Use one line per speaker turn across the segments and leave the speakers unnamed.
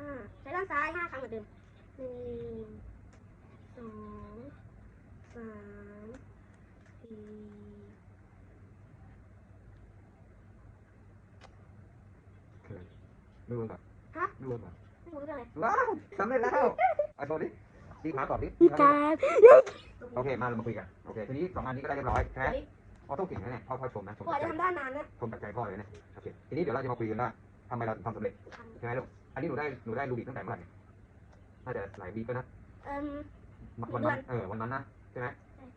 ห้
ใช้ด้านซ้ายห้าครั้งเหมือนเดิมหนึ่งสองสามสี่
ไม่รู้หรอกฮะไม่รู้หรอก
ไม่รู้เรื่องเลย
ว้วสำเร็จแล้วเอ้โชว์ดิตีขาตอบดิ
ตีขา
โอเค มาเรามาคุยกัน โอเค ทีนี้สองงานนี้ก็ได้เรียบร้อยใช่ไหมพ่อต้องเก่งนะเนี่ยพ่อพ่อชมนะชม
พ่อ
จะ
ทำได้นานนะ
ชมปัจจัยพ่อเลยนะ โอเค ทีนี้เดี๋ยวเราจะมาคุยกันว่าทำไมเราทำสำเร็จ ใช่ไหมลูก อันนี้หนูได้หนูได้รูบิกตั้งแต่เมื่อไหร่น่าจะหลายวีก็นะ
เอ่ม
วันนั้นเออวันนั้นนะใช่ไหม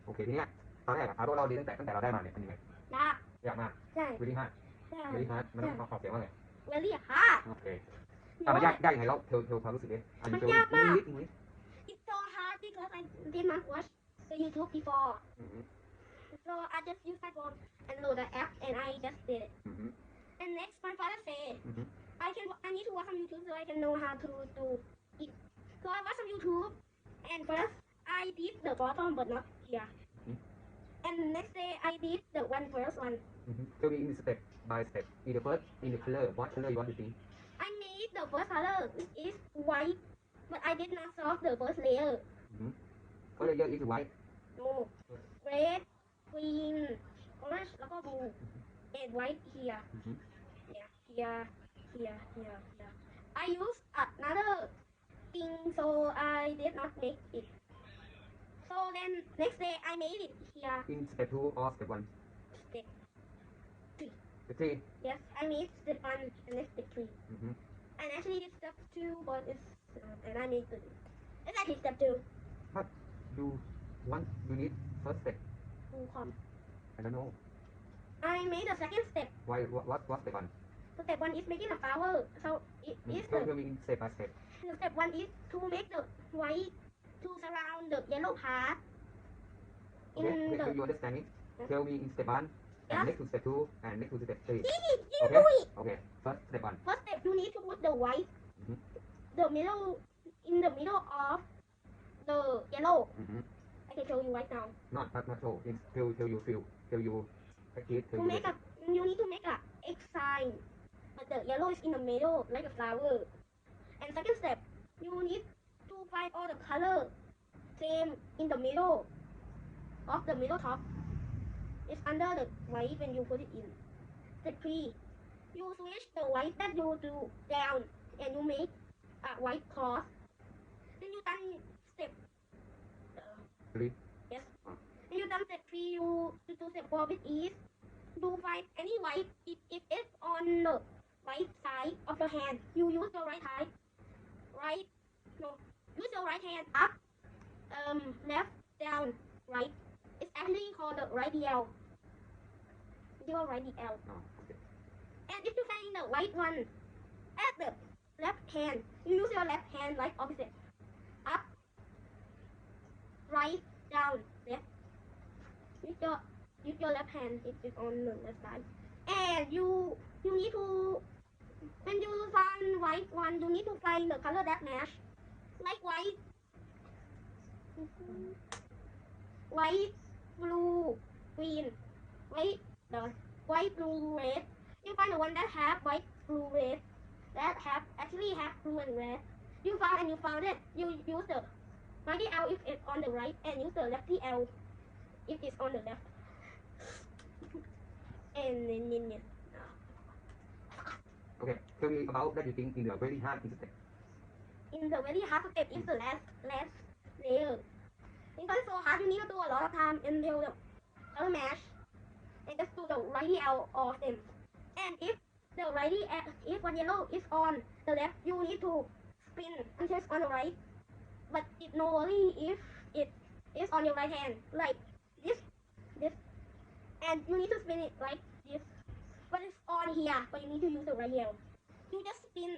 โอเคทีเนี้ยตอนแรกอะอาร์โเราดีตั้งแต่ตั้งแต่เราได้มาเนี่ยเป็นยังไง
ยาก
ยากมาก
ใช่
วิลลี่ฮาร์ด
ใช่
วิลลี่ฮาร์ดมันต้องขอเสียงว่าไง
เวลี่ฮาร์ด
โอเคอะมันยากยากยังไงเราเทลเทลความรู้สึกดิอันนี้เทลนิดนิดนิด
It's so hard because I did not watch the YouTube before. So I just use my phone and load the app and I just did it. know how to do it. So I watched some YouTube, and first I did the bottom, but not here.
Mm.
And next day I did the one first one.
Mm -hmm. So in step by step. In the first, in the color, what color you want to see?
I made the first color, which is white, but I did not solve the first layer. Mm -hmm.
What layer is white?
No, red, green, orange, and blue, mm-hmm. and white here.
Mm -hmm.
Yeah, here, here, here, here. I used another thing, so I did not make it. So then next day I made it here.
In step two or step one?
Step.
Step three.
Yes, I made step one and then step three.
Mm-hmm.
And actually it's step two, but it's uh, and I made it. It's actually step two.
You want, you need first step. I don't know.
I made the second step.
Why? What? What? What step one?
Step one is making a flower. So it
Mm,
is
Tell
the
tell me step by step.
Step one is to make the white to surround the yellow part in
Okay.
the.
You understand it? Tell me in step one. And next to step two and next to step three.
You
Okay.
do it.
Okay. First step one.
First step, you need to put the white,
Mhm.
the middle, in the middle of the yellow.
Mm-hmm.
I can show you right now.
Not not not so. It's till till you feel till you practice till
To
you.
make a, you need to make a X sign, the yellow is in the middle like a flower. And second step, you need to find all the color same in the middle of the middle top. It's under the white when you put it in. Step three, you switch the white that you do down and you make a white cross. Then you done step. Uh,
Three.
Yes. Then you done step three. You to do step four with ease. Do find any white if, if it's on the right side of your hand. You use your right hand. Right. No. Use your right hand up. Um. Left. Down. Right. It's actually called the radial. Your radial.
Oh, okay.
And if you're find the white one at the left hand, you use your left hand like opposite. Up, right, down, left. Use your use your left hand if it's on the left side. And you you need to when you find white one, you need to find the color that match. Like white, white, blue, green, white, the white, blue, red. You find the one that have white, blue, red, that have actually have blue and red. You found and you found it. You use the righty L if it's on the right, and use the lefty L if it's on the left. And then, then, then.
Okay. Tell me about that you think in the very hard step.
in the very hard step is the last last layer. Because it's so hard, you need to do a lot of time until the color match. And just do the righty L of them. And if the righty if one yellow is on the left, you need to spin until it's on the right. But it normally if it is on your right hand, like this, this, and you need to spin it like. But it's on here, but you need to use the right L. You just spin